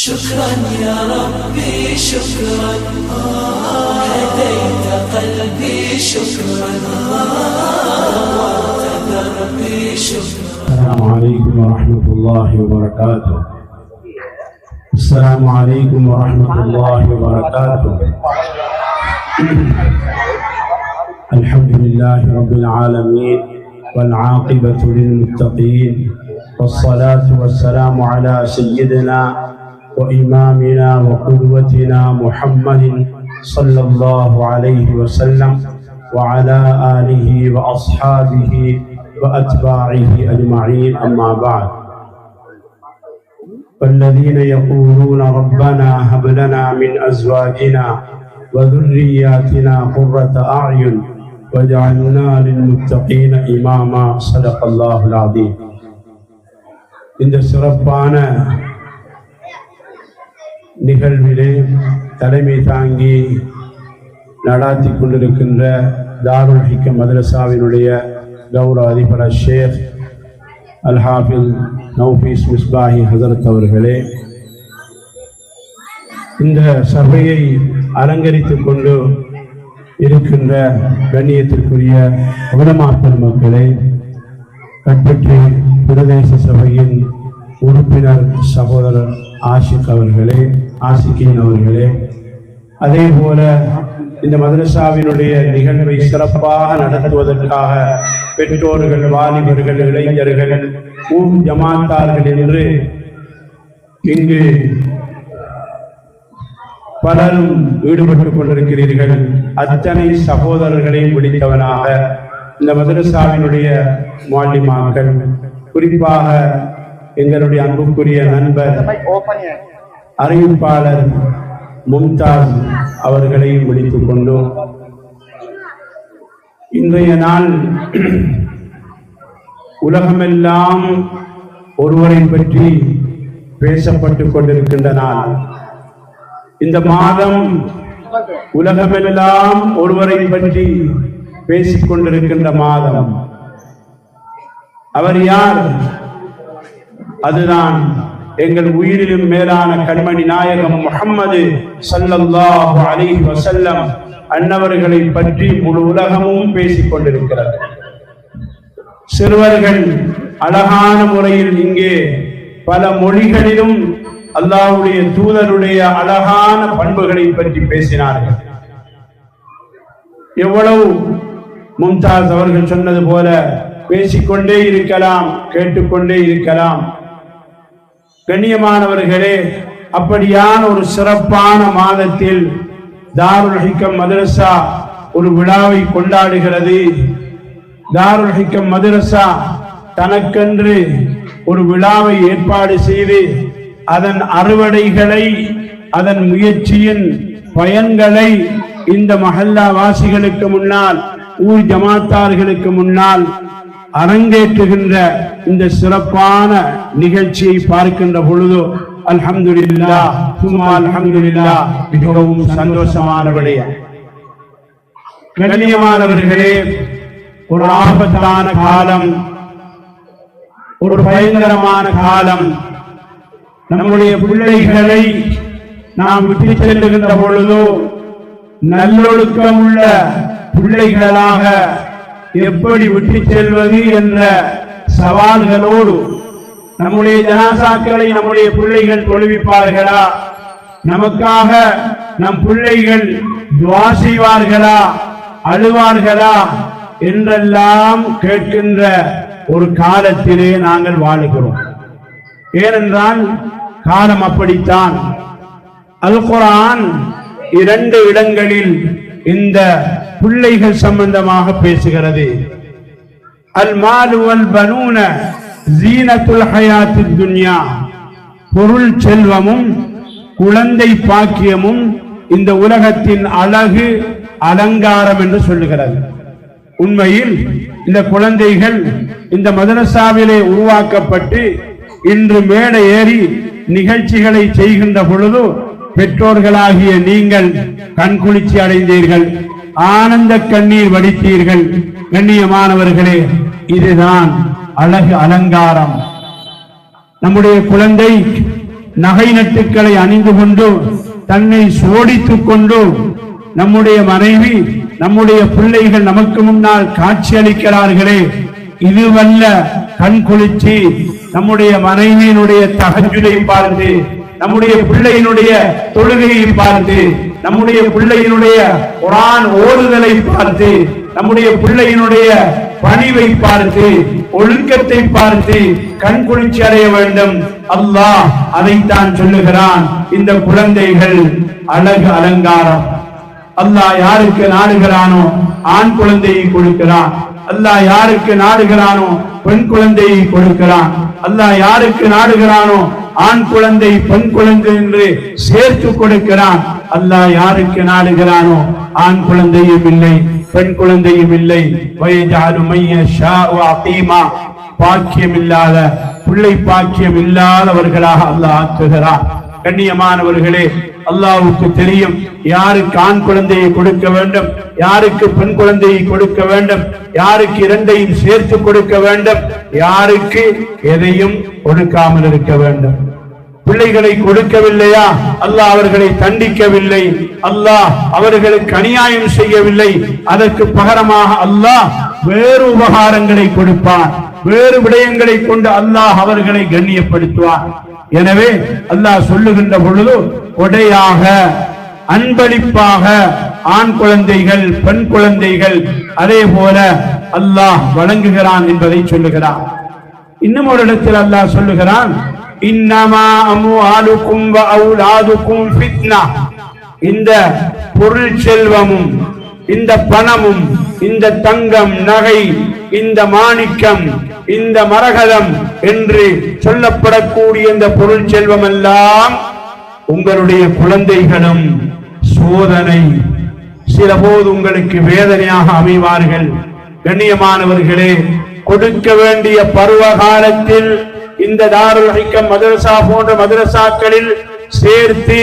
شكرا يا ربي شكرا. هديت قلبي شكرا. نورت شكرا. السلام عليكم ورحمة الله وبركاته. السلام عليكم ورحمة الله وبركاته. الحمد لله رب العالمين والعاقبة للمتقين والصلاة والسلام على سيدنا وإمامنا وقدوتنا محمد صلى الله عليه وسلم وعلى آله وأصحابه وأتباعه أجمعين أما بعد والذين يقولون ربنا هب لنا من أزواجنا وذرياتنا قرة أعين واجعلنا للمتقين إماما صدق الله العظيم இந்த சிறப்பான நிகழ்விலே தலைமை தாங்கி நடாத்தி கொண்டிருக்கின்ற தாருல் ஹிக்க மதரசாவினுடைய கௌரவ அதிபர் ஷேக் அல்ஹாஃபில் நௌஃபீஸ் மிஸ்பாஹி ஹசரத் அவர்களே இந்த சபையை அலங்கரித்து கொண்டு இருக்கின்ற கண்ணியத்திற்குரிய உலமா பெருமக்களே கட்பற்றி பிரதேச சபையின் உறுப்பினர் சகோதரர் ஆஷிக் அவர்களே ஆசிக்கின் அவர்களே அதே போல இந்த மதரசாவினுடைய நிகழ்வை சிறப்பாக நடத்துவதற்காக பெற்றோர்கள் வாலிபர்கள் இளைஞர்கள் ஊம் ஜமாத்தார்கள் என்று இங்கு பலரும் ஈடுபட்டுக் கொண்டிருக்கிறீர்கள். அத்தனை சகோதரர்களையும் பிடித்தவனாக இந்த மதரசாவினுடைய மாலிமாக்கள். குறிப்பாக எங்களுடைய அன்புக்குரிய நண்பர் அறிவிப்பாளர் மும்தாஸ் அவர்களையும் விழித்துக் கொண்டோம். இன்றைய நாள் உலகமெல்லாம் ஒருவரை பற்றி பேசப்பட்டுக் கொண்டிருக்கின்ற நாள். இந்த மாதம் உலகமெல்லாம் ஒருவரை பற்றி பேசிக் கொண்டிருக்கின்ற மாதம். அவர் யார்? அதுதான் எங்கள் உயிரிலும் மேலான கண்மணி நாயகம் முகம்மது சல்லல்லாஹு அலி வசல்லம் அன்னவர்களை பற்றி முழு உலகமும் பேசிக் கொண்டிருக்கிறது. சிறுவர்கள் அழகான முறையில் இங்கே பல மொழிகளிலும் அல்லாவுடைய தூதருடைய அழகான பண்புகளை பற்றி பேசினார்கள். எவ்வளவு மும்தாஸ் அவர்கள் சொன்னது போல பேசிக்கொண்டே இருக்கலாம் கேட்டுக்கொண்டே இருக்கலாம். கண்ணியமானவர்களே அப்படியான ஒரு சிறப்பான மாதத்தில் தாருல் ஹிக்கம் மதரசா ஒரு விழாவை கொண்டாடுகிறது. தாருல் ஹிக்கம் மதரசா தனக்கென்று ஒரு விழாவை ஏற்பாடு செய்து அதன் அறுவடைகளை அதன் முயற்சியின் பயன்களை இந்த மஹல்லா வாசிகளுக்கு முன்னால் ஊர் ஜமாத்தார்களுக்கு முன்னால் அரங்கேற்றுகின்ற இந்த சிறப்பான நிகழ்ச்சியை பார்க்கின்ற பொழுது அல்ஹம்துலில்லா சும்மா அல்ஹம்துலில்லா மிகவும் சந்தோஷமான விடயம் கண்ணியமானவர்களே ஒரு ஆபத்தான காலம் ஒரு பயங்கரமான காலம். நம்முடைய பிள்ளைகளை நாம் விட்டு செல்லுகின்ற பொழுதோ நல்லொழுக்கம் உள்ள பிள்ளைகளாக எப்படி விட்டு செல்வது என்ற சவால்களோடு நம்முடைய ஜனாசாக்களை நம்முடைய பிள்ளைகள் தொழுவிப்பார்களா? நமக்காக நம் பிள்ளைகள் துவா செய்வார்களா? அழுவார்களா? என்றெல்லாம் கேட்கின்ற ஒரு காலத்திலே நாங்கள் வாழுகிறோம். ஏனென்றால் காலம் அப்படித்தான். அல் குரான் இரண்டு இடங்களில் இந்த பிள்ளைகள் சம்பந்தமாக பேசுகிறது. அல் மாலு பனூன ஜீனத்துல் ஹயாத்து துன்யா. பொருள் செல்வமும் குழந்தை பாக்கியமும் இந்த உலகத்தின் அழகு அலங்காரம் என்று சொல்லுகிறது. உண்மையில் இந்த குழந்தைகள் இந்த மதரசாவிலே உருவாக்கப்பட்டு இன்று மேடை ஏறி நிகழ்ச்சிகளை செய்கின்ற பொழுது பெற்றோர்களாகிய நீங்கள் கண்குளிர்ச்சி அடைந்தீர்கள். ஆனந்த கண்ணீர் வடித்தீர்கள். கண்ணியமானவர்களே இதுதான் அழகு அலங்காரம். நம்முடைய குழந்தை நகை நட்டுக்களை அணிந்து கொண்டு தன்னை சோடித்துக் கொண்டு நம்முடைய மனைவி நம்முடைய பிள்ளைகள் நமக்கு முன்னால் காட்சி அளிக்கிறார்களே இதுவல்ல கண் குளிர்ச்சி. நம்முடைய மனைவியினுடைய தகஜுலை பார்த்து நம்முடைய பிள்ளையினுடைய தொழுகையை பார்த்து நம்முடைய பிள்ளையினுடைய குரான் ஓதுதலை பார்த்து நம்முடைய பிள்ளையினுடைய பணிவை பார்த்து ஒழுக்கத்தை பார்த்து கண் குளிர்ச்சி அடைய வேண்டும். அல்லாஹ் அதைத்தான் சொல்லுகிறான். இந்த குழந்தைகள் அழகு அலங்காரம். அல்லாஹ் யாருக்கு நாடுகிறானோ ஆண் குழந்தையை கொடுக்கிறான். அல்லாஹ் யாருக்கு நாடுகிறானோ பெண் குழந்தையை கொடுக்கிறான். அல்லாஹ் யாருக்கு நாடுகிறானோ ஆண் குழந்தை பெண் குழந்தை என்று சேர்த்து கொடுக்கிறான். அல்லாஹ் யாருக்கு நாடுகிறானோ ஆண் குழந்தையும் இல்லை பெண் குழந்தையும் இல்லை. வயஜாலு மைய ஷா பாக்கியம் இல்லாத பிள்ளை பாக்கியம் இல்லாதவர்களாக அல்லாஹ் ஆக்குகிறார். கண்ணியமானவர்களே அல்லாவுக்கு தெரியும் யாருக்கு ஆண் குழந்தையை கொடுக்க வேண்டும் யாருக்கு பெண் குழந்தையை கொடுக்க வேண்டும் யாருக்கு இரண்டையும் சேர்த்து கொடுக்க வேண்டும் யாருக்கு எதையும் கொடுக்காமல் இருக்க வேண்டும். பிள்ளைகளை கொடுக்கவில்லையா? அல்லாஹ் அவர்களை தண்டிக்கவில்லை. அல்லாஹ் அவர்களுக்கு அநியாயம் செய்யவில்லை. அதற்கு பகரமாக அல்லாஹ் வேறு உபகாரங்களை கொடுப்பான். வேறு விடயங்களை கொண்டு அல்லாஹ் அவர்களை கண்ணியப்படுத்துவான். எனவே அல்லாஹ் சொல்லுகின்ற பொழுது கொடையாக அன்பளிப்பாக ஆண் குழந்தைகள் பெண் குழந்தைகள் அதே போல அல்லாஹ் வழங்குகிறான் என்பதை சொல்லுகிறான். இன்னும் ஒரு இடத்தில் அல்லாஹ் சொல்லுகிறான் இன்னமா அம்வாலுக்கும் அவுலாதுக்கும் ஃபித்னா இந்த பொருள் செல்வமும் இந்த பணமும் இந்த தங்கம் நகை இந்த மாணிக்கம் இந்த மரகதம் என்று சொல்லப்படக்கூடிய இந்த பொருள் செல்வம் எல்லாம் உங்களுடைய குழந்தைகளும் சோதனை. சில போது உங்களுக்கு வேதனையாக அமைவார்கள். கண்ணியமானவர்களே கொடுக்க வேண்டிய பருவ காலத்தில் இந்த தாருல் ஹிக்கம் மதரசா போன்ற மதரசாக்களில் சேர்த்து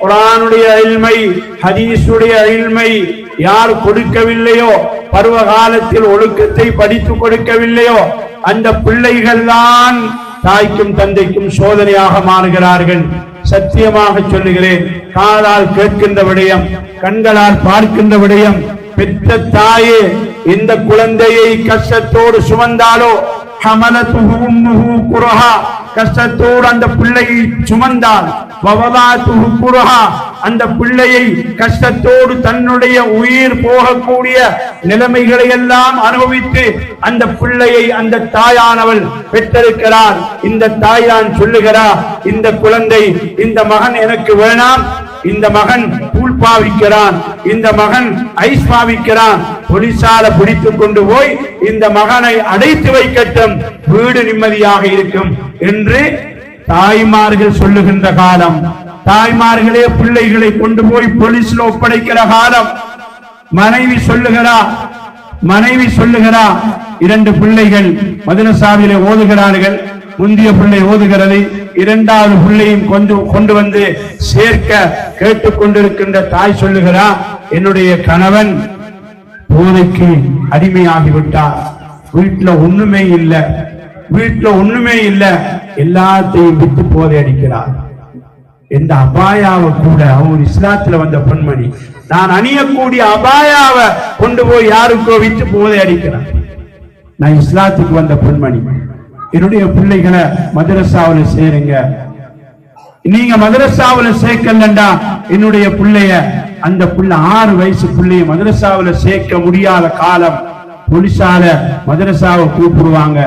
குரானுடைய இல்மை ஹதீஸுடைய அயில்மை யார் கொடுக்கவில்லையோ பருவ காலத்தில் ஒழுக்கத்தை படித்து கொடுக்கவில்லையோ அந்த பிள்ளைகள் தான் தாய்க்கும் தந்தைக்கும் சோதனையாக மாறுகிறார்கள். சத்தியமாக சொல்லுகிறேன் காதால் கேட்கின்ற விடயம் கண்களால் பார்க்கின்ற விடயம் பெற்ற தாயே இந்த குழந்தையை கஷ்டத்தோடு சுமந்தாலோ கஷ்டத்தோடு அந்த பிள்ளையை சுமந்தால் வவலாத்துஹு குரஹா. அந்த பிள்ளையை கஷ்டத்தோடு தன்னுடைய உயிர் போகக்கூடிய நிலைமைகளை எல்லாம் அனுபவித்து அந்த பிள்ளையை அந்த தாயானவள் பெற்றிருக்கிறார். இந்த தாய் தான் சொல்லுகிறார் இந்த குழந்தை இந்த மகன் எனக்கு வேணாம். இந்த மகன் கூழ் பாவிக்கிறான். இந்த மகன் ஐஸ் பாவிக்கிறான். போலீசால பிடித்துக் கொண்டு போய் இந்த மகனை அடைத்து வைக்கட்டும். வீடு நிம்மதியாக இருக்கும் என்று தாய்மார்கள் சொல்லுகின்ற காலம். தாய்மார்களே பிள்ளைகளை கொண்டு போய் போலீஸ்ல ஒப்படைக்கிற காலம். மனைவி சொல்லுகிறா மனைவி சொல்லுகிறா இரண்டு பிள்ளைகள் மதுரசாவிலே ஓதுகிறார்கள். முந்திய பிள்ளை ஓதுகிறது. இரண்டாவது பிள்ளையும் கொண்டு கொண்டு வந்து சேர்க்க கேட்டுக்கொண்டிருக்கின்ற தாய் சொல்லுகிறார் என்னுடைய கணவன் போதைக்கு அடிமையாகிவிட்டார். வீட்டுல ஒண்ணுமே இல்ல. வீட்டுல ஒண்ணுமே இல்ல. எல்லாத்தையும் விட்டு போதை அடிக்கிறார். இந்த அபாயாவை கூட அவங்க இஸ்லாத்துல வந்த பெண்மணி நான் அணியக்கூடிய அபாயாவை கொண்டு போய் யாருக்கோ விட்டு போதை அடிக்கிறார் நான் இஸ்லாத்துக்கு வந்த பெண்மணி என்னுடைய பிள்ளைகளை மதரசாவுல சேருங்க. நீங்க மதரசாவுல சேர்க்கலண்டா என்னுடைய பிள்ளைய அந்த புள்ள ஆறு வயசு பிள்ளைய மதரசாவுல சேர்க்க முடியாத காலம் போலீஸால மதரசாவை கூப்பிடுவாங்க.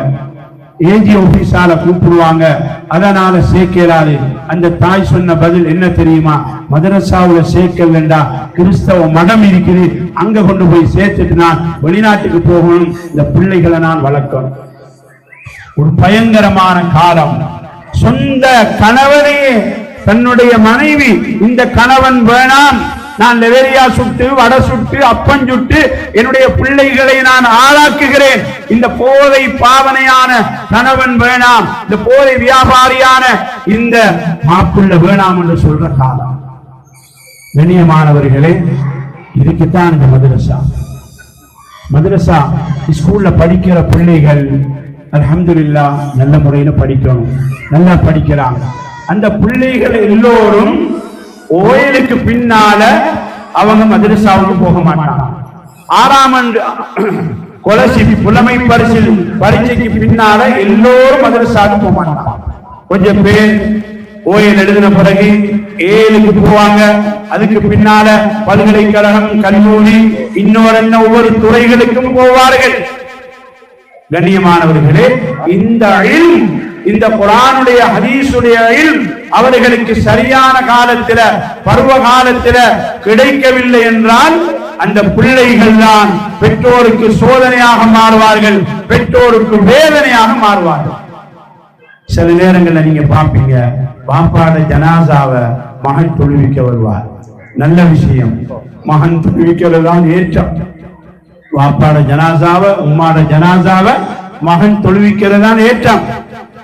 ஏஜி ஆபீஸால கூப்பிடுவாங்க. அதனால சேர்க்கலாது. அந்த தாய் சொன்ன பதில் என்ன தெரியுமா? மதரசாவுல சேர்க்க வேண்டாம் கிறிஸ்தவ மடம் இருக்குது. அங்க கொண்டு போய் சேர்த்துட்டு நான் வெளிநாட்டுக்கு போகணும். இந்த பிள்ளைகளை நான் வளர்க்கணும். ஒரு பயங்கரமான காலம். சொந்த கணவனையே தன்னுடைய மனைவி இந்த கணவன் வேணாம். நான் லெவேரியா சுட்டு வடை சுட்டு அப்பன் சுட்டு என்னுடைய பிள்ளைகளை நான் ஆளாக்குகிறேன். இந்த போதை பாவனையான கணவன் வேணாம். இந்த போதை வியாபாரியான இந்த மாப்பிள்ள வேணாம் என்று சொல்ற காலம். கண்ணியமானவர்களே இதுக்குத்தான் இந்த மதுரசா. மதுரசா ஸ்கூல்ல படிக்கிற பிள்ளைகள் அலமதுல்லா நல்ல முறையில படிக்கணும். நல்லா படிக்கிறாங்க அந்த பிள்ளைகள் எல்லோரும் ஓயலுக்கு பின்னால அவங்க மதரசாவுக்கு போக மாட்டாங்க. ஆறாம் ஆண்டு கொலசி புலமை பரிசில் பரீட்சைக்கு பின்னால எல்லோரும் மதரசாவுக்கு போக மாட்டாங்க. கொஞ்சம் பேர் ஓயல் எழுதின பிறகு ஏழுக்கு போவாங்க. அதுக்கு பின்னால பல்கலைக்கழகம் கல்லூரி இன்னொரு என்ன ஒவ்வொரு துறைகளுக்கும் போவார்கள். கண்ணியமானவர்களே இந்த இந்த குரானுடைய ஹதீசுடைய அவர்களுக்கு சரியான காலத்தில பருவ காலத்தில கிடைக்கவில்லை என்றால் அந்த பிள்ளைகள் தான் பெற்றோருக்கு சோதனையாக மாறுவார்கள் பெற்றோருக்கு வேதனையாக மாறுவார்கள். சில நேரங்கள்ல நீங்க பாப்பீங்க பாப்பாட ஜனாசாவை மகன் தொழுவிக்க வருவார். நல்ல விஷயம் மகன் தொழுவிக்கிறது தான் ஏற்றம். வாப்பாட ஜனாசாவை உம்மாட ஜனாசாவை மகன் தொழுவிக்கிறது தான் ஏற்றம்.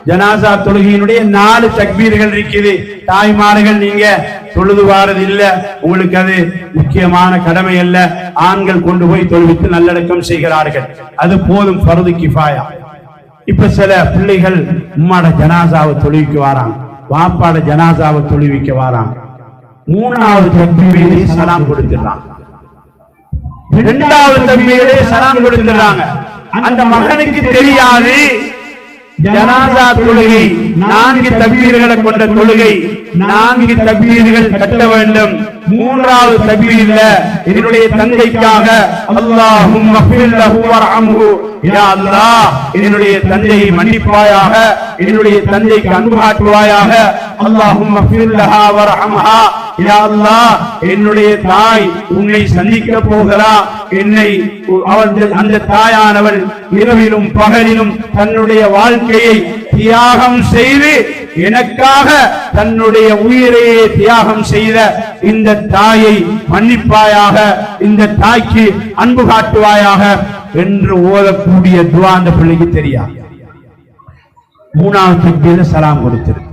ஜனாசா தொழுகையினுடைய நாலு தக்பீர்கள் இருக்குது. தாய்மார்கள் நீங்க தொழுது வாரது இல்ல உங்களுக்கு அது முக்கியமான கடமை அல்ல ஆண்கள் கொண்டு போய் தொழுவித்து நல்லடக்கம் செய்கிறார்கள். அது போதும் பருது கிஃபாயா. இப்ப சில பிள்ளைகள் உம்மாட ஜனாசாவை தொழுவிக்க வாராங்க. வாப்பாட ஜனாசாவை தொழுவிக்க வாராங்க. மூணாவது தக்பீரிலே சலாம் கொடுத்துடுறாங்க. இரண்டாவது தம்பியிலே சலாம் கொடுத்துறாங்க அந்த மகனுக்கு தெரியாது. ஜனாதா தொழுகை நான்கு தபீர்களை கொண்ட தொழுகை நான்கு தபீர்கள் கட்ட வேண்டும். மூன்றாவது தபீர்ல என்னுடைய தந்தைக்காக அல்லாஹும் யா அல்லாஹ் என்னுடைய தந்தையை மன்னிப்பாயாக என்னுடைய தந்தைக்கு அன்பு காட்டுவாயாக அல்லாஹும் வரஹம்ஹா. யா அல்லாஹ் என்னுடைய தாய் உன்னை சந்திக்க போகிறா. என்னை அந்த தாயானவள் இரவிலும் பகலிலும் தன்னுடைய வாழ்க்கையை தியாகம் செய்து எனக்காக தன்னுடைய உயிரையே தியாகம் செய்த இந்த தாயை மன்னிப்பாயாக இந்த தாய்க்கு அன்பு காட்டுவாயாக என்று ஓதக்கூடிய துவா அந்த பிள்ளைக்கு தெரியாது. மூணாவது சலாம் கொடுத்திருக்கு.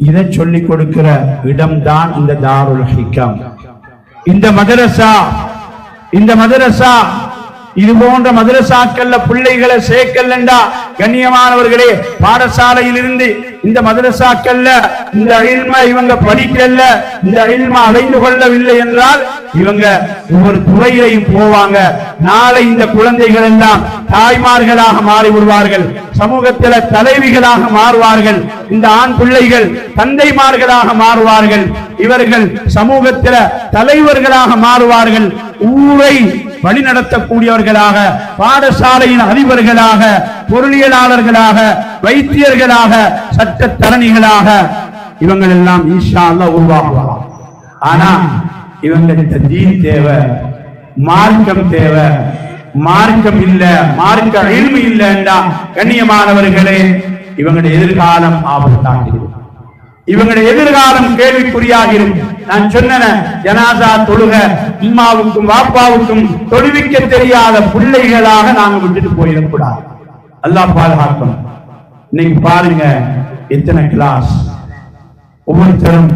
இதை சொல்லிக் கொடுக்கிற இடம்தான் இந்த தாருல் ஹிக்கம். இந்த மதரசா இந்த மதரசா இது போன்ற மதுரசாக்கள்ல பிள்ளைகளை சேர்க்கலண்டா? கண்ணியமானவர்களே பாடசாலையில் இருந்து இந்த மதரசாக்கள்ல இந்த அழில்ம இவங்க படிக்கல இந்த அழில்ம அடைந்து கொள்ளவில்லை என்றால் இவங்க ஒவ்வொரு துறையிலையும் போவாங்க. நாளை இந்த குழந்தைகள் எல்லாம் தாய்மார்களாக மாறி விடுவார்கள் சமூகத்தில தலைவிகளாக மாறுவார்கள் இந்த ஆண் பிள்ளைகள் தந்தைமார்களாக மாறுவார்கள் இவர்கள் சமூகத்தில தலைவர்களாக மாறுவார்கள். ஊரை வழிநடத்தக்கூடியவர்களாக பாடசாலையின் அதிபர்களாக பொருளியலாளர்களாக வைத்தியர்களாக சட்டத்தரணிகளாக இவங்கள் எல்லாம் ஈஷா அல்லாஹ் உருவாகுவார் ஆனா இவங்களுக்கு தீன் தேவை மார்க்கம் தேவை. மார்க்கம் இல்ல மார்க்க அழிவு என்றா கண்ணியமானவர்களே இவங்களுடைய எதிர்காலம் ஆபத்தாகிறது இவங்களுடைய எதிர்காலம் கேள்விக்குறியாகிரும். நான் சொன்ன ஜனாசா தொழுக அம்மாவுக்கும் வாப்பாவுக்கும் தொழுவிக்க தெரியாத பிள்ளைகளாக நாங்க விட்டுட்டு போயிடக்கூடாது. அல்லாஹ் பாதுகாக்கணும் இன்னைக்கு பாருங்க எத்தனை கிளாஸ் ஒவ்வொருத்தரும்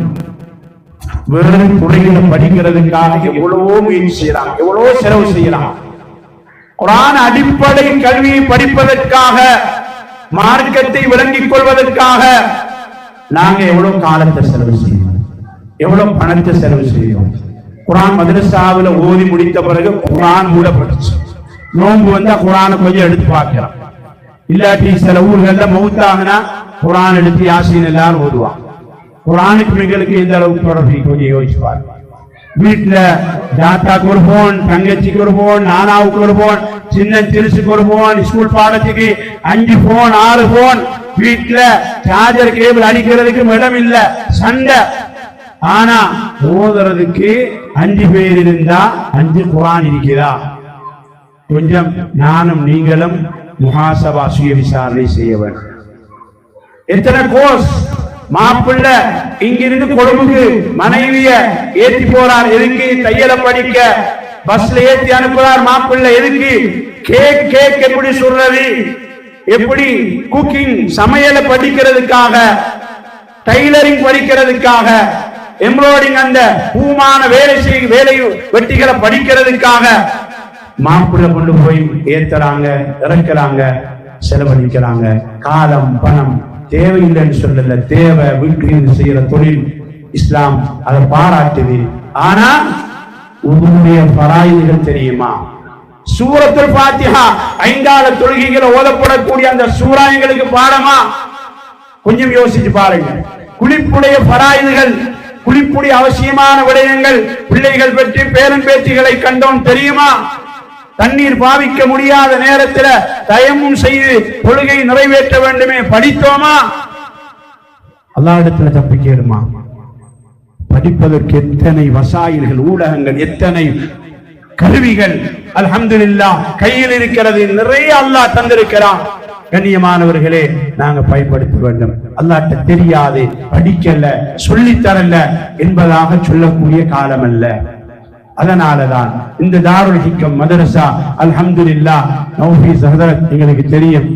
வேறு துறையில படிக்கிறதுக்காக எவ்வளவோ முயற்சி செய்யலாம் எவ்வளவோ செலவு செய்யலாம் குரான் அடிப்படை கல்வியை படிப்பதற்காக மார்க்கத்தை விளங்கிக் கொள்வதற்காக நாங்க எவ்வளவு காலத்தை செலவு செய்யணும்? எவ்வளவு பணத்தை செலவு செய்யும் குரான் மதரசாவுல ஓதி முடித்த பிறகு குரான் கூட படிச்சு. நோன்பு வந்தா குரானை கொஞ்சம் எடுத்து பார்க்கலாம். இல்லாட்டி சில ஊர்கள்ல மௌத்தாகனா குரான் எடுத்து யாசின் எல்லாரும் ஓதுவான் குரானுக்கு எங்களுக்கு எந்த அளவுக்கு தொடர்பு? கொஞ்சம் யோசிச்சு பாருங்க. வீட்டுல ஜாத்தாக்கு ஒரு போன் தங்கச்சிக்கு ஒரு போன் நானாவுக்கு ஒரு போன் சின்ன திருசுக்கு ஒரு போன் ஸ்கூல் பாடத்துக்கு அஞ்சு போன் ஆறு போன் வீட்டுல சார்ஜர் கேபிள் அடிக்கிறதுக்கு இடம் இல்ல சண்டை. ஆனா ஓதுறதுக்கு அஞ்சு பேர் இருந்தா அஞ்சு குரான் இருக்கிறா. கொஞ்சம் நானும் நீங்களும் முகாசபா சுய விசாரணை செய்ய வேண்டும். எத்தனை கோர்ஸ் மாப்பிள்ள இங்கிருந்து கொழும்புக்கு மனைவிய ஏத்தி போறார். எதுக்கு தையல படிக்க? பஸ்ல ஏத்தி அனுப்புறார் மாப்பிள்ள. எதுக்கு? கேக் கேக் எப்படி சொல்றது? எப்படி குக்கிங் சமையலை படிக்கிறதுக்காக டைலரிங் படிக்கிறதுக்காக எம்ப்ராய்டிங் அந்த பூமான வேலை செய்ய வேலை வெட்டிகளை படிக்கிறதுக்காக மாப்பிள்ளை கொண்டு போய் ஏத்துறாங்க இறக்குறாங்க செலவழிக்கிறாங்க. காலம் பணம் தேவையில்லைன்னு சொல்லல. தேவை வீட்டில் செய்யற தொழில் இஸ்லாம் அதை பாராட்டுது. ஆனா உங்களுடைய பராயுகள் தெரியுமா? சூரத்தில் பாத்தியா ஐந்தால தொழுகைகள் ஓதப்படக்கூடிய அந்த சூராயங்களுக்கு பாடமா? கொஞ்சம் யோசிச்சு பாருங்க. குளிப்புடைய பராயுதுகள் குளிப்புடைய அவசியமான விடயங்கள் பிள்ளைகள் பற்றி பேரன் பேச்சுகளை கண்டோம் தெரியுமா? தண்ணீர் பாவிக்க முடியாத நேரத்துல தயமும் செய்து கொள்கை நிறைவேற்ற வேண்டுமே. படித்தோமா? அல்லாஹ்விடத்துல தப்பி கேடுமா படிப்பதற்கு எத்தனை வசாயில்கள் ஊடகங்கள் எத்தனை கருவிகள் அல்ஹம்துலில்லாஹ் கையில் இருக்கிறது நிறைய அல்லாஹ் தந்திருக்கிறான். கண்ணியமானவர்களே நாங்க பயன்படுத்த வேண்டும். அல்லாட்ட தெரியாது படிக்கல சொல்லித்தரல என்பதாக சொல்லக்கூடிய காலம் அல்ல அதனாலதான் இந்த தாருல் ஹிக்கம் மதரசா அல்ஹம்துலில்லாஹ் நௌஃபி ஹதரத் எங்களுக்கு தெரியும்.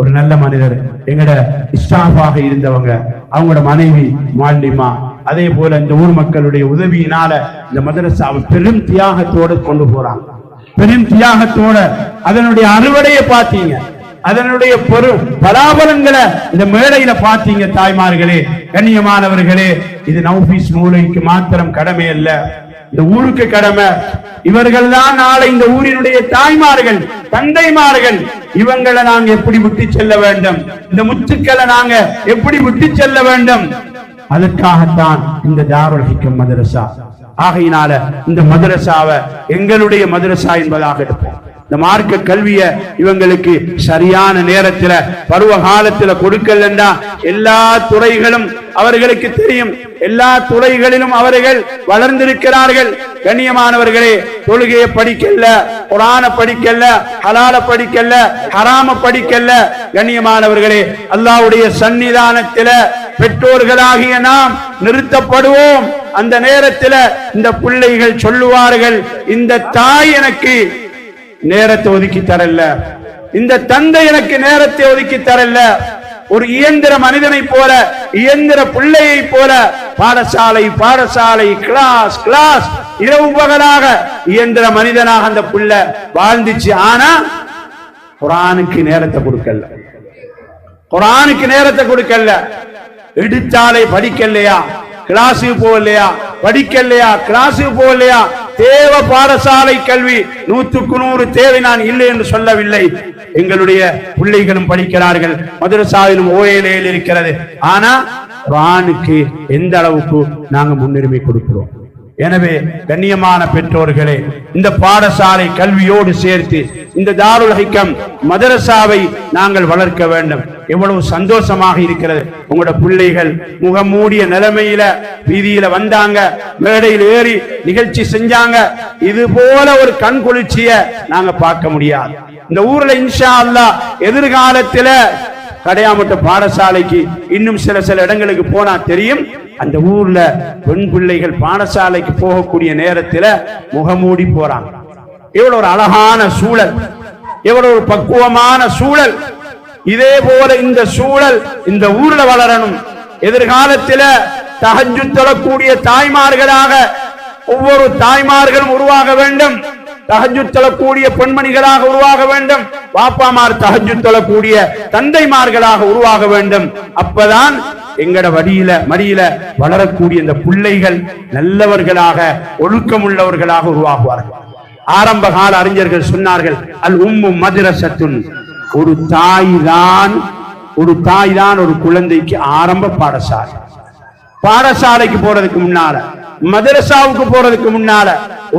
ஒரு நல்ல மனிதர் எங்கட இஸ்டாஃபாக இருந்தவங்க அவங்களோட மனைவி மாண்டிமா அதே போல இந்த ஊர் மக்களுடைய உதவியினால இந்த மதரசாவை பெரும் தியாகத்தோட கொண்டு போறாங்க பெரும் தியாகத்தோட அதனுடைய அறுவடையை பார்த்தீங்க. அதனுடைய பொரு பலாபலங்களை இந்த மேடையில பார்த்தீங்க தாய்மார்களே கண்ணியமானவர்களே. இது நௌபீஸ் மூலைக்கு மாத்திரம் கடமை அல்ல. இந்த ஊருக்கு கடமை. இவர்கள் தான் நாளை இந்த ஊரினுடைய தாய்மார்கள் தந்தைமார்கள். இவங்களை நாங்க எப்படி விட்டு செல்ல வேண்டும்? இந்த முத்துக்களை நாங்க எப்படி விட்டு செல்ல வேண்டும்? அதற்காகத்தான் இந்த தாருல் ஹிக்கம் மதரசா ஆகையினால இந்த மதரசாவை எங்களுடைய மதரசா என்பதாக எடுப்போம். இந்த மார்க்க கல்வியை இவங்களுக்கு சரியான நேரத்தில் பருவ காலத்தில் கொடுக்கலண்டா? எல்லா துறைகளும் அவர்களுக்கு தெரியும். எல்லா துறைகளிலும் அவர்கள் வளர்ந்திருக்கிறார்கள். கண்ணியமானவர்களே தொழுகையை படிக்கல குரான படிக்கல ஹலால படிக்கல ஹராம படிக்கல கண்ணியமானவர்களே அல்லாவுடைய சன்னிதானத்தில பெற்றோர்களாகிய நாம் நிறுத்தப்படுவோம். அந்த நேரத்தில் இந்த பிள்ளைகள் சொல்லுவார்கள் இந்த தாய் எனக்கு நேரத்தை ஒதுக்கி தரல. இந்த தந்தை எனக்கு நேரத்தை ஒதுக்கி தரல. ஒரு இயந்திர மனிதனை போல இயந்திர பிள்ளையை போல பாடசாலை பாடசாலை கிளாஸ் கிளாஸ் இரவு பகலாக இயந்திர மனிதனாக அந்த புள்ள வாழ்ந்துச்சு. ஆனா குரானுக்கு நேரத்தை கொடுக்கல. குரானுக்கு நேரத்தை கொடுக்கல. எடுத்தாலே படிக்கலையா? கிளாஸுக்கு போகலையா? படிக்கலையா? கிளாஸுக்கு போகலையா? தேவ பாடசாலை கல்வி நூற்றுக்கு நூறு தேவை நான் இல்லை என்று சொல்லவில்லை. எங்களுடைய பிள்ளைகளும் படிக்கிறார்கள். மதுரசாவிலும் ஓஏலையில் இருக்கிறது. ஆனா வானுக்கு எந்த அளவுக்கு நாங்க முன்னுரிமை கொடுக்கிறோம்? எனவே கண்ணியமான பெற்றோர்களே இந்த பாடசாலை கல்வியோடு சேர்த்து இந்த தாருல் ஹிக்கம் மதரசாவை நாங்கள் வளர்க்க வேண்டும். எவ்வளவு சந்தோஷமாக இருக்கிறது. உங்களோட பிள்ளைகள் முகமூடிய நிலைமையில வீதியில வந்தாங்க மேடையில் ஏறி நிகழ்ச்சி செஞ்சாங்க. இது போல ஒரு கண் குளிர்ச்சிய நாங்க பார்க்க முடியாது. இந்த ஊர்ல இன்ஷா அல்லாஹ் எதிர்காலத்துல கடையாமட்ட பாடசாலைக்கு இன்னும் சில சில இடங்களுக்கு போனா தெரியும். அந்த ஊர்ல பெண் பிள்ளைகள் பாடசாலைக்கு போகக்கூடிய நேரத்துல முகமூடி போறாங்க. எவ்வளவு ஒரு அழகான சூழல். எவ்வளவு ஒரு பக்குவமான சூழல். இதே போல இந்த சூழல் இந்த ஊர்ல வளரணும். எதிர்காலத்தில தகஞ்சு தொழக்கூடிய தாய்மார்களாக ஒவ்வொரு தாய்மார்களும் உருவாக வேண்டும். தகஜுத் தொழக்கூடிய பெண்மணிகளாக உருவாக வேண்டும். பாப்பாமார் தஹஜ்ஜு தொழக்கூடிய தந்தைமார்களாக உருவாக வேண்டும். அப்பதான் எங்கட வடியில மடியில வளரக்கூடிய இந்த பிள்ளைகள் நல்லவர்களாக ஒழுக்கமுள்ளவர்களாக உருவாகுவார்கள். ஆரம்ப கால அறிஞர்கள் சொன்னார்கள் அல் உம்மு மதுரசத்துன் ஒரு தாய் தான் ஒரு தாய் தான் ஒரு குழந்தைக்கு ஆரம்ப பாடசாலை. பாடசாலைக்கு போறதுக்கு முன்னால மதரசாவுக்கு போறதுக்கு முன்னால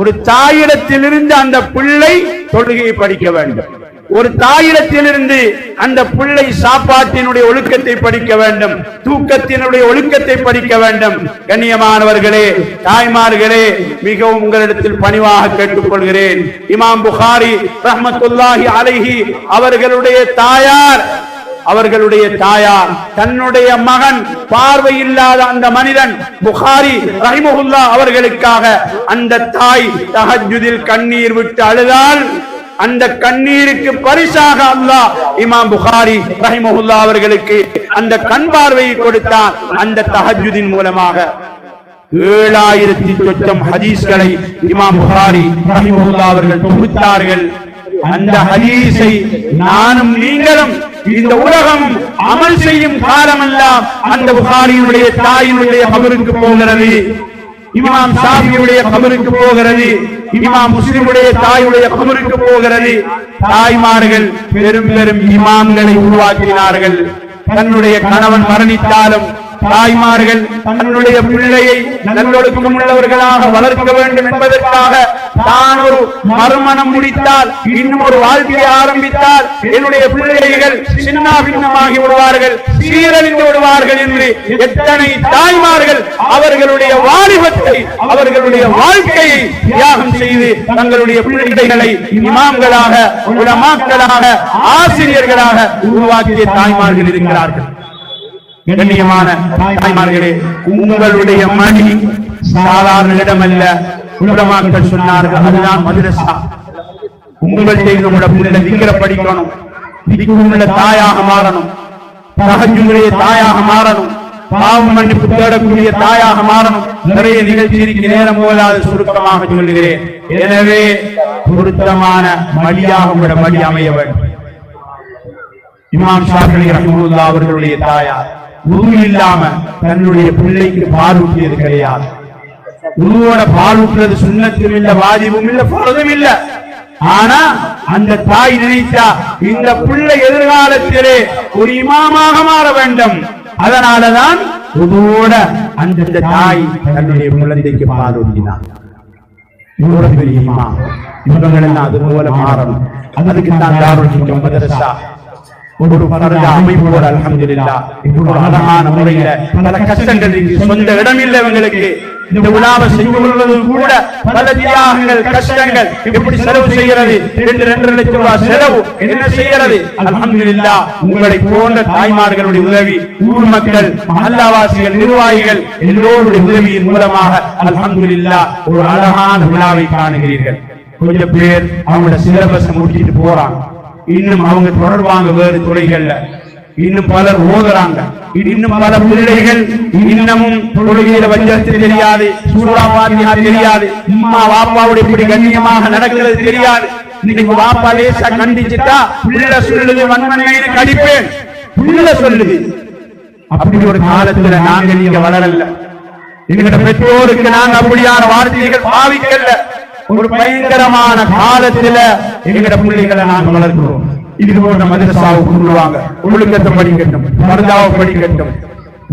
ஒரு தாயிடத்திலிருந்து அந்த பிள்ளை தொழுகையை படிக்க வேண்டும். ஒரு தாயிடத்திலிருந்து அந்த பிள்ளை சாப்பாட்டினுடைய ஒழுக்கத்தை படிக்க வேண்டும். தூக்கத்தினுடைய ஒழுக்கத்தை படிக்க வேண்டும். கண்ணியமானவர்களே தாய்மார்களே மிகவும் உங்களிடத்தில் பணிவாக கேட்டுக்கொள்கிறேன். இமாம் புகாரி ரஹமத்துல்லாஹி அலைஹி அவர்களுடைய தாயார் அவர்களுடைய தாயார் தன்னுடைய மகன் பார்வை இல்லாத அந்த மனிதன் புகாரி ரஹிமஹுல்லா அவர்களுக்காக அந்த தாய் தஹஜுதில் கண்ணீர் விட்டு அழுதால் அந்த கண்ணீருக்கு பரிசாக அல்லாஹ் இமாம் புகாரி ரஹிமஹுல்லா அவர்களுக்கு அந்த கண் பார்வையை கொடுத்தார் அந்த தஹஜுதின் மூலமாக. ஏழாயிரத்தி சொச்சம் ஹதீஸ்களை இமாம் புகாரி ரஹிமஹுல்லா அவர்கள் தொகுத்தார்கள். அந்த ஹதீஸை நானும் நீங்களும் இந்த உலகம் அமல் செய்யும் காலமெல்லாம் அந்த புகாரியுடைய தாயினுடைய கபருக்கு போகிறது. இமாம் ஷாஃபியுடைய கபருக்கு போகிறது. இமாம் முஸ்லிமுடைய தாயுடைய கபருக்கு போகிறது. தாய்மார்கள் பெரும் பெரும் இமாம்களை உருவாக்கினார்கள். தன்னுடைய கணவன் மரணித்தாலும் தாய்மார்கள் தன்னுடைய பிள்ளையை நல்லொழுக்கம் உள்ளவர்களாக வளர்க்க வேண்டும் என்பதற்காக தான் ஒரு மறுமணம் முடித்தால் இன்னும் ஒரு வாழ்க்கையை ஆரம்பித்தால் என்னுடைய பிள்ளைகள் சின்ன பின்னமாகி விடுவார்கள் சீரழிந்து விடுவார்கள் என்று எத்தனை தாய்மார்கள் அவர்களுடைய வாலிபத்தை அவர்களுடைய வாழ்க்கையை தியாகம் செய்து தங்களுடைய பிள்ளைகளை இமாம்களாக உலமாக்களாக ஆசிரியர்களாக உருவாக்கிய தாய்மார்கள் இருக்கிறார்கள். கண்ணியமான தாய்மார்களே உங்களுடைய மணி சாதாரண இடமல்ல. உலமாக்கள் சொன்னார்கள் அதுதான் மதுரசா உங்கள்கிட்ட பிள்ளை படிக்கணும். திக்குள்ள தாயாக மாறணும். தகஜுடைய தாயாக மாறணும். பாவம் மன்னிப்பு தேடக்கூடிய தாயாக மாறணும். நிறைய நிகழ்ச்சி நேரம் போதாது சுருக்கமாக எனவே பொருத்தமான மடியாக உங்களோட மடி அமைய வேண்டும். இமாம் ஷாஃபி அவர்களுடைய தாயார். உருவு இல்லாம தன்னுடைய பிள்ளைக்கு பால் ஊட்டியது கிடையாது. உருவோட பால் ஊட்டுறது சுண்ணத்தும் இல்ல வாஜிபும் இல்ல பொழுதும் இல்ல. ஆனா அந்த தாய் நினைச்சா இந்த பிள்ளை எதிர்காலத்திலே ஒரு இமாமாக மாற வேண்டும். அதனாலதான் உருவோட அந்த தாய் தன்னுடைய குழந்தைக்கு பால் ஊட்டினார் பெரிய இமாம். அது போல மாறணும். அதுக்கு தான் தாருல் மதரசா ஒரு பரத அமைப்போடு அல்ஹம்துலில்லாஹ். இப்படி ஒரு அழகான முறையில பல கஷ்டங்கள் சொந்த இடம் இல்லை இவங்களுக்கு இந்த விழாவை செய்வது கூட பல தியாகங்கள் கஷ்டங்கள் எப்படி செலவு செய்யறது ரெண்டு ரெண்டரை லட்சம் ரூபாய் செலவு என்ன செய்யறது அல்ஹம்துலில்லாஹ் உங்களை போன்ற தாய்மார்களுடைய உதவி ஊர் மக்கள் மஹல்லாவாசிகள் நிர்வாகிகள் எல்லோருடைய உதவியின் மூலமாக அல்ஹம்துலில்லாஹ் ஒரு அழகான விழாவை காணுகிறீர்கள். கொஞ்சம் பேர் அவங்களோட சிலபஸ் முடிச்சிட்டு போறாங்க. இன்னும் அவங்க தொடர்வாங்க வேறு துறைகள்ல. இன்னும் பலர் ஓதுறாங்க. இன்னும் பல பிள்ளைகள் இன்னமும் தொழுகையில வஞ்சத்து தெரியாது சூறா தெரியாது. அம்மா வாப்பாவுடைய இப்படி கண்ணியமாக நடக்கிறது தெரியாது. இன்னைக்கு வாப்பா லேசா கண்டிச்சுட்டா பிள்ளை சொல்லுது வன்மனைன்னு கடிப்பேன் பிள்ளை சொல்லுது. அப்படி ஒரு காலத்துல நாங்க நீங்க வளரல. எங்கட பெற்றோருக்கு நாங்க அப்படியான வார்த்தைகள் பாவிக்கல. ஒரு பயங்கரமான காலத்துல எங்கட பிள்ளைகளை நாங்க வளர்க்கிறோம். இது போன்ற மதரசாவை கொண்டுவாங்க. ஒழுக்கத்தை படிக்கட்டும் மருந்தாவை படிக்கட்டும்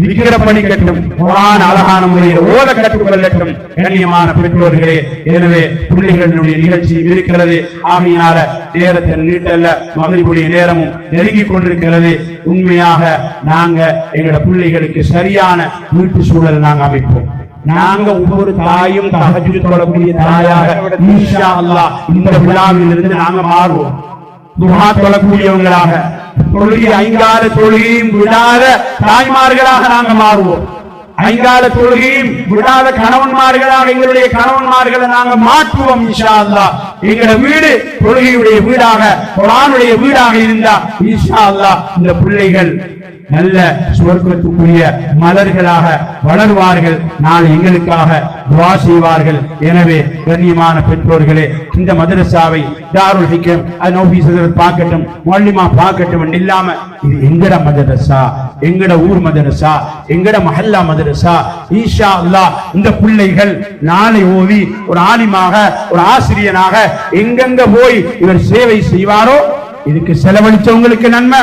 விக்கிர படிக்கட்டும் புறான அழகான முறையில் ஓத கற்றுக்கொள்ளட்டும். கண்ணியமான பெற்றோர்களே எனவே பிள்ளைகளினுடைய நிகழ்ச்சி இருக்கிறது. ஆமையார நேரத்தை நீட்டல்ல மகளிருடைய நேரமும் நெருங்கிக் கொண்டிருக்கிறது. உண்மையாக நாங்க எங்களோட பிள்ளைகளுக்கு சரியான வீட்டு சூழல் நாங்க அமைப்போம். நாங்க ஒவ்வொரு தாயும் தகஜு தொழக்கூடிய தாயாக ஈஷா அல்லா இந்த விழாவில் இருந்து நாங்க மாறுவோம். துஹா தொழக்கூடியவங்களாக தொழுகை ஐங்கால தொழுகையும் விடாத தாய்மார்களாக நாங்க மாறுவோம். ஐங்கால தொழுகையும் விடாத கணவன்மார்களாக எங்களுடைய கணவன்மார்களை நாங்க மாற்றுவோம் இன்ஷா அல்லாஹ் எங்களோட வீடு தொழுகையுடைய வீடாக குரானுடைய வீடாக இருந்தா இன்ஷா அல்லாஹ் இந்த பிள்ளைகள் நல்ல சுவர்க்கத்துக்குரிய மலர்களாக வளருவார்கள். நாளை எங்களுக்காக துவா செய்வார்கள். எனவே கண்ணியமான பெற்றோர்களே இந்த மதரசாவை தாருல் ஹிக்கம் பார்க்கட்டும் மொல்லிமா பார்க்கட்டும் இல்லாம இது எங்கட மதரசா? எங்கட ஊர் மதரசா? எங்கட மஹல்லா மதரசா? ஈஷா அல்லா இந்த பிள்ளைகள் நாளை ஓதி ஒரு ஆலிமாக ஒரு ஆசிரியனாக எங்கெங்க போய் இவர் சேவை செய்வாரோ இதுக்கு செலவழிச்சவங்களுக்கு நன்மை.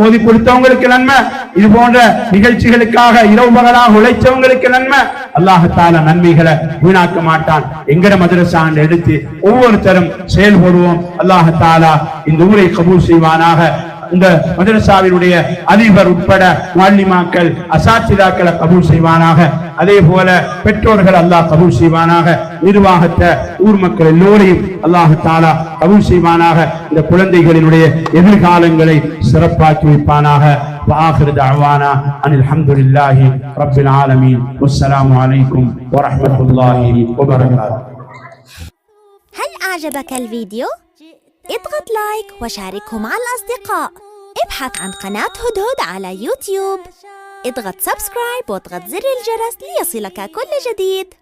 ஓதி கொடுத்தவங்களுக்கு நன்மை. இது போன்ற நிகழ்ச்சிகளுக்காக இரவு பகலாக உழைச்சவங்களுக்கு நன்மை. அல்லாஹத்தால நன்மைகளை வீணாக்க மாட்டான். எங்கட மதரசான் எடுத்து ஒவ்வொருத்தரும் செயல்படுவோம். அல்லாஹத்தாலா இந்த ஊரை கபூல் செய்வானாக. இந்த மதரசாவினுடைய அதிபர் உட்பட மாலிமாக்கள் அசாட்சிதாக்களை கபூல் செய்வானாக அதே போல பெற்றோர்கள் அல்லாஹ் கபூல் செய்வானாக நிர்வாகத்தை ஊர் மக்கள் எல்லோரையும் அல்லாஹ் தாலா கபூல் செய்வானாக இந்த குழந்தைகளினுடைய எதிர்காலங்களை சிறப்பாக்கி வைப்பானாக وآخر دعوانا أن الحمد لله رب العالمين والسلام عليكم ورحمة الله وبركاته هل أعجبك الفيديو؟ اضغط لايك وشاركه مع الأصدقاء. ابحث عن قناة هدهد على يوتيوب. اضغط سبسكرايب واضغط زر الجرس ليصلك كل جديد.